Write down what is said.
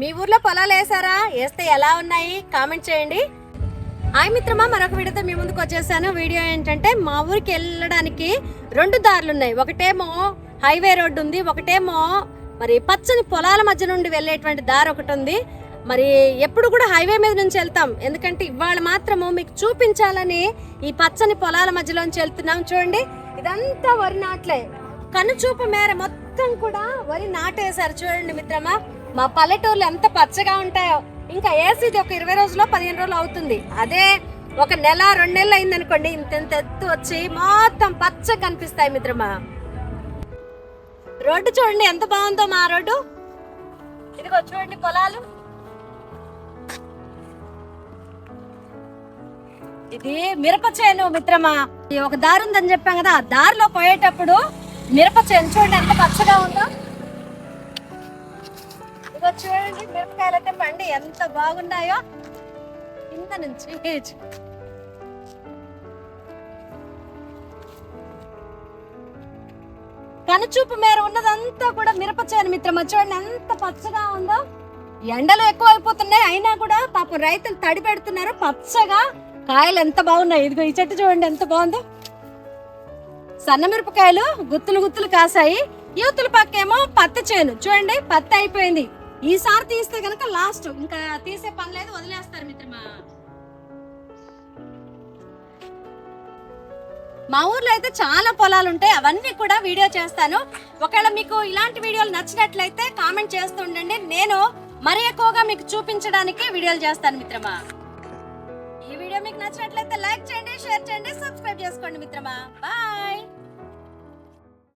మీ ఊర్లో పొలాలు వేసారా వేస్తే ఎలా ఉన్నాయి? కామెంట్ చేయండి. హాయ్ మిత్రమా మరొక వీడియోతో మీ ముందుకు వచ్చేసాను. వీడియో ఏంటంటే మా ఊరికి వెళ్ళడానికి రెండు దారులు ఉన్నాయి. ఒకటేమో హైవే రోడ్డు ఉంది ఒకటేమో మరి పచ్చని పొలాల మధ్య నుండి వెళ్ళేటువంటి దారి ఒకటి ఉంది. మరి ఎప్పుడు కూడా హైవే మీద నుంచి వెళ్తాం. ఎందుకంటే ఇవాళ మాత్రము మీకు చూపించాలని ఈ పచ్చని పొలాల మధ్యలోంచి వెళ్తున్నాం. చూడండి ఇదంతా వరి నాట్లే. కనుచూపు మేర మొత్తం కూడా వరి నాటేశారు. చూడండి మిత్రమా మా పల్లెటూర్లు ఎంత పచ్చగా ఉంటాయో. ఇంకా ఏసీది ఒక ఇరవై రోజుల్లో పదిహేను రోజులు అవుతుంది. అదే ఒక నెల రెండు నెలలు అయింది అనుకోండి ఇంత ఇంత ఎత్తు వచ్చి మొత్తం పచ్చగా కనిపిస్తాయి మిత్రమా. రోడ్డు చూడండి ఎంత బాగుందో మా రోడ్డు. ఇదిగో చూడండి పొలాలు. ఇది మిరప చేను మిత్రమా. ఒక దారి ఉందని చెప్పాం కదా ఆ దారిలో పోయేటప్పుడు మిరప చేను చూడండి ఎంత పచ్చగా ఉందో. చూడండి బండి ఎంత బాగున్నాయో కింద నుంచి కనుచూపు మేర ఉన్నదంతా కూడా మిరప చేను మిత్రమా? చూడండి ఎంత పచ్చగా ఉందో. ఎండలు ఎక్కువ అయిపోతున్నాయి అయినా కూడా పాపం రైతులు తడి పెడుతున్నారు పచ్చగా. కాయలు ఎంత బాగున్నాయి? ఇదిగో ఈ చెట్టు చూడండి ఎంత బాగుందో. సన్న మిరపకాయలు గుత్తులు గుత్తులు కాసాయి. యూతుల పక్కేమో పత్తి చేను. చూడండి పత్తి అయిపోయింది. ఈసారి తీస్తే కనుక లాస్ట్. ఇంకా తీసే పని లేదు వదిలేస్తారు మిత్రమా. మా ఊర్లో అయితే చాలా పొలాలు ఉంటాయి అవన్నీ కూడా వీడియో చేస్తాను. ఒకవేళ మీకు ఇలాంటి వీడియోలు నచ్చినట్లయితే కామెంట్ చేస్తూ ఉండండి. నేను మరి ఎక్కువగా మీకు చూపించడానికి వీడియోలు చేస్తాను మిత్రమా. ఈ వీడియో మీకు నచ్చినట్లయితే లైక్ చేయండి షేర్ చేయండి సబ్స్క్రైబ్ చేసుకోండి మిత్రమా. బాయ్.